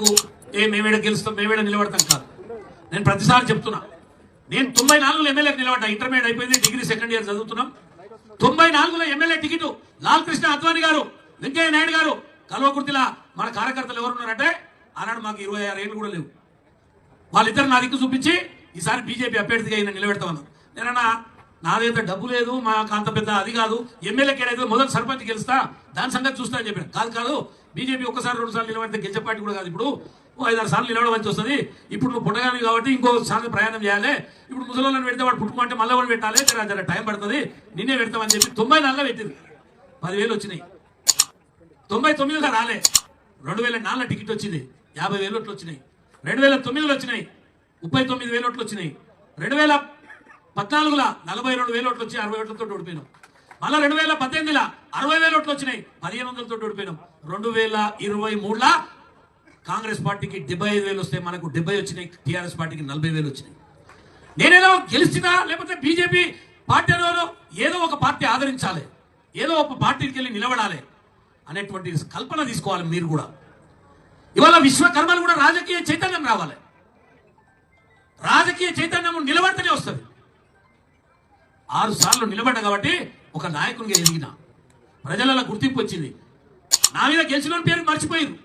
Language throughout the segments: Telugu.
కు ఏ మేమేడ గెలుస్తాం మేమేడ నిలబడతాం కాదు. నేను ప్రతిసారి చెప్తున్నా. నేను తొంభై నాలుగులో ఎమ్మెల్యేకి నిలబడ్డా ఇంటర్మీడియట్ అయిపోయింది డిగ్రీ సెకండ్ ఇయర్ చదువుతున్నాం. తొంభై నాలుగులో ఎమ్మెల్యే టికెట్ లాల్ కృష్ణ అద్వాని గారు వెంకయ్య నాయుడు గారు కల్వకుర్తిలా మన కార్యకర్తలు ఎవరున్నారంటే ఆనాడు మాకు ఇరవై ఆరు ఏళ్ళు కూడా లేవు. వాళ్ళిద్దరు నా దిక్కు చూపించి ఈసారి బీజేపీ అభ్యర్థిగా అయినా నిలబెడతామన్నారు నేనన్నా నాదైతే డబ్బు లేదు మాకు అంత పెద్ద అది కాదు ఎమ్మెల్యే కేడైతే మొదటి సర్పంచ్ గెలుస్తా దాని సంగతి చూస్తా అని చెప్పాను. కాదు కాదు బీజేపీ ఒక్కసారి రెండు సార్లు నిలబడితే గెలిచే పార్టీ కూడా కాదు. ఇప్పుడు ఓ ఐదారు సార్లు నిలబడవలసి వస్తుంది. ఇప్పుడు నువ్వు పుట్టగానే కాబట్టి ఇంకో సార్లు ప్రయాణం చేయాలి. ఇప్పుడు ముసలోళ్ళని పెడితే వాడు పుట్టుకుంటే మళ్ళీ వాళ్ళు పెట్టాలి. జర టైం పడుతుంది. నిన్నే పెడతామని చెప్పి తొంభై నాలుగులో పెట్టింది. పదివేలు వచ్చినాయి. తొంభై తొమ్మిదిలో రాలే. రెండు వేల నాలుగులో టికెట్ వచ్చింది. యాభై వేలు ఓట్లు వచ్చినాయి. రెండు వేల తొమ్మిదిలో వచ్చినాయి. ముప్పై తొమ్మిది వేలు ఓట్లు వచ్చినాయి. రెండు వేల పద్నాలుగులో నలభై రెండు వేలు ఓట్లు వచ్చి అరవై ఓట్లతో ఓడిపోయినాం. మళ్ళీ రెండు వేల పద్దెనిమిదిలో అరవై వేలు ఓట్లు వచ్చినాయి. పదిహేను వందలతో ఓడిపోయినాం. రెండు వేల ఇరవై మూడుల కాంగ్రెస్ పార్టీకి డెబ్బై ఐదు వేలు వస్తే మనకు డెబ్బై వచ్చినాయి. టీఆర్ఎస్ పార్టీకి నలభై వేలు వచ్చినాయి. నేనేదో గెలిచినా లేకపోతే బీజేపీ పార్టీ ఏదో ఒక పార్టీ ఆదరించాలి. ఏదో ఒక పార్టీకి వెళ్ళి నిలబడాలి అనేటువంటి కల్పన తీసుకోవాలి మీరు కూడా. ఇవాళ విశ్వకర్మలు కూడా రాజకీయ చైతన్యం రావాలి. రాజకీయ చైతన్యం నిలబడితేనే వస్తుంది. ఆరు సార్లు నిలబడ్డా కాబట్టి ఒక నాయకునిగా ఎదిగినా. ప్రజలలో గుర్తింపు వచ్చింది. నా మీద గెలిచిన పేరు మర్చిపోయింది.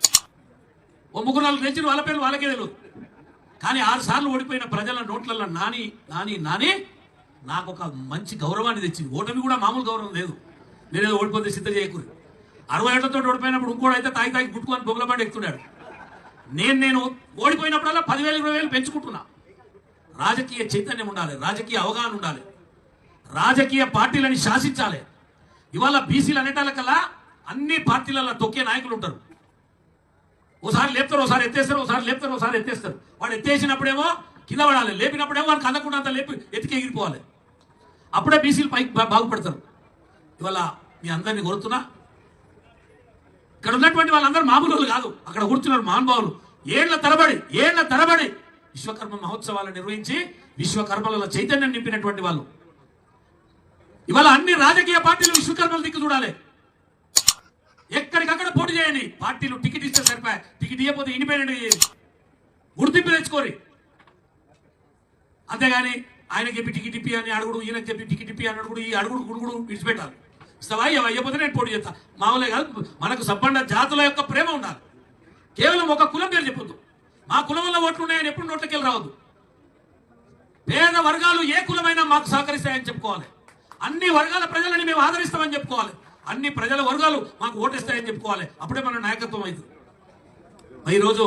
ఓ ముగ్గురు నాలుగు గెలిచిన వాళ్ళ పేరు వాళ్ళకే తెలియదు కానీ ఆరు సార్లు ఓడిపోయిన ప్రజల నోట్లలో నాని నాని నాని నాకు ఒక మంచి గౌరవాన్ని తెచ్చింది. ఓటమి కూడా మామూలు గౌరవం లేదు. నేనేదో ఓడిపోతే సిద్ధ చేయకూరి అరవై ఏళ్ళతో ఓడిపోయినప్పుడు ఇంకోటి అయితే తాగి తాగి గుట్టుకొని బొమ్మల ఎక్కుతున్నాడు. నేను నేను ఓడిపోయినప్పుడల్లా పదివేలు ఇరవై వేలు పెంచుకుంటున్నా. రాజకీయ చైతన్యం ఉండాలి రాజకీయ అవగాహన ఉండాలి. రాజకీయ పార్టీలని శాసించాలి. ఇవాళ బీసీలు అనేటాలకల్లా అన్ని పార్టీలలో తొక్కే నాయకులు ఉంటారు. ఓసారి లేపుతారు ఒకసారి ఎత్తేస్తారు ఒకసారి లేపుతారు ఒకసారి ఎత్తేస్తారు. వాడు ఎత్తేసినప్పుడేమో కింద పడాలి లేపినప్పుడేమో వాడికి అందకుండా అంత లేపి ఎత్తికి ఎగిరిపోవాలి. అప్పుడే బీసీలు పైకి బాగుపడతారు. ఇవాళ మీ అందరినీ కోరుతున్నా ఇక్కడ ఉన్నటువంటి వాళ్ళందరూ మామూలు కాదు. అక్కడ కూర్చున్నారు మహానుభావులు ఏళ్ళ తరబడి ఏళ్ళ తరబడి విశ్వకర్మ మహోత్సవాలు నిర్వహించి విశ్వకర్మలలో చైతన్యం నింపినటువంటి వాళ్ళు. ఇవాళ అన్ని రాజకీయ పార్టీలు విశ్వకర్మలు దిక్కు చూడాలి. ఎక్కడికక్కడ పోటీ చేయండి. పార్టీలు టికెట్ ఇస్తే సరిపోయి. టికెట్ ఇవ్వకపోతే ఇండిపెండెంట్ చేయండి గుర్తింపు తెచ్చుకోరి. అంతేగాని ఆయనకి చెప్పి టికెట్ ఇప్పి అని అడుగుడు ఈయనకి చెప్పి టికెట్ ఇప్పి అని అడుగుడు ఈ అడుగుడు గుడుగుడు విడిచిపెట్టాలి. ఇస్తావా అయ్యపోతే నేను పోటీ చేస్తా. మామూలే కాదు. మనకు సంబంధ జాతుల యొక్క ప్రేమ ఉండాలి. కేవలం ఒక కులం పేరు చెప్పొద్దు. మా కులం వల్ల ఓట్లు ఉన్నాయని ఎప్పుడు నోట్లకి వెళ్ళి రావద్దు. పేద వర్గాలు ఏ కులమైనా మాకు సహకరిస్తాయని చెప్పుకోవాలి. అన్ని వర్గాల ప్రజలని మేము ఆదరిస్తామని చెప్పుకోవాలి. అన్ని ప్రజల వర్గాలు మాకు ఓటేస్తాయని చెప్పుకోవాలి. అప్పుడే మన నాయకత్వం అవుతుంది. ఈరోజు